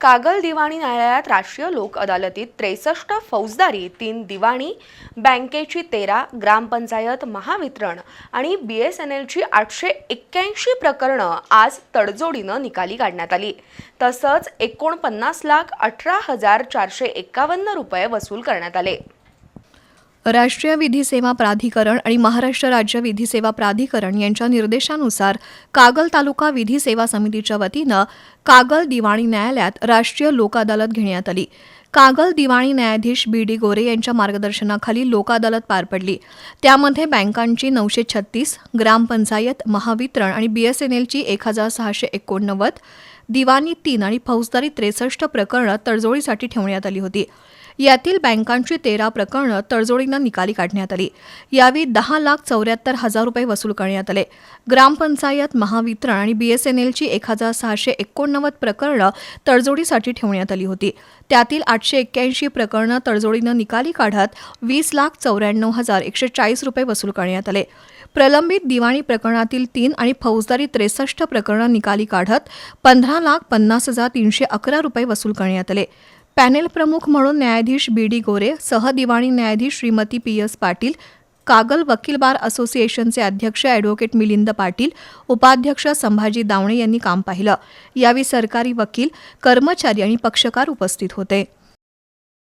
कागल दिवाणी न्यायालयात राष्ट्रीय लोक अदालतीत त्रेसष्ट फौजदारी तीन दिवाणी बँकेची तेरा ग्रामपंचायत महावितरण आणि बी एस एन एलची आठशे एक्क्याऐंशी प्रकरणं आज तडजोडीनं निकाली काढण्यात आली. तसंच एकोणपन्नास लाख अठरा हजार चारशे एक्कावन्न रुपये वसूल करण्यात आले. राष्ट्रीय विधी सेवा प्राधिकरण आणि महाराष्ट्र राज्य विधी सेवा प्राधिकरण यांच्या निर्देशानुसार कागल तालुका विधी सेवा समितीच्या वतीनं कागल दिवाणी न्यायालयात राष्ट्रीय लोक अदालत घेण्यात आली. कागल दिवाणी न्यायाधीश बी डी गोरे यांच्या मार्गदर्शनाखाली लोक अदालत पार पडली. त्यामध्ये बँकांची नऊशे छत्तीस ग्रामपंचायत महावितरण आणि बी एस एन एलची एक हजार सहाशे एकोणनव्वद दिवाणी तीन आणि फौजदारी त्रेसष्ट प्रकरणं तडजोडीसाठी ठेवण्यात आली होती. यातील बँकांची तेरा प्रकरणं तडजोडीनं निकाली काढण्यात आली. यावेळी दहा लाख चौऱ्याहत्तर हजार रुपये वसूल करण्यात आले. ग्रामपंचायत महावितरण आणि बी एस एन एलची एक हजार सहाशे एकोणनव्वद प्रकरणं तडजोडीसाठी ठेवण्यात आली होती. त्यातील आठशे एक्क्याऐंशी प्रकरणं तडजोडीनं निकाली काढत वीस लाख चौऱ्याण्णव हजार एकशे चाळीस रुपये वसूल करण्यात आले. प्रलंबित दिवाणी प्रकरणातील तीन आणि फौजदारी त्रेसष्ट प्रकरणं निकाली काढत पंधरा लाख पन्नास हजार तीनशे अकरा रुपये वसूल करण्यात आले. पॅनेल प्रमुख म्हणून न्यायाधीश बी डी गोरे सहदिवाणी न्यायाधीश श्रीमती पी एस पाटील कागल वकील बार असोसिएशनचे अध्यक्ष ॲडव्होकेट मिलिंद पाटील उपाध्यक्ष संभाजी दावणे यांनी काम पाहिलं. यावेळी सरकारी वकील कर्मचारी आणि पक्षकार उपस्थित होते.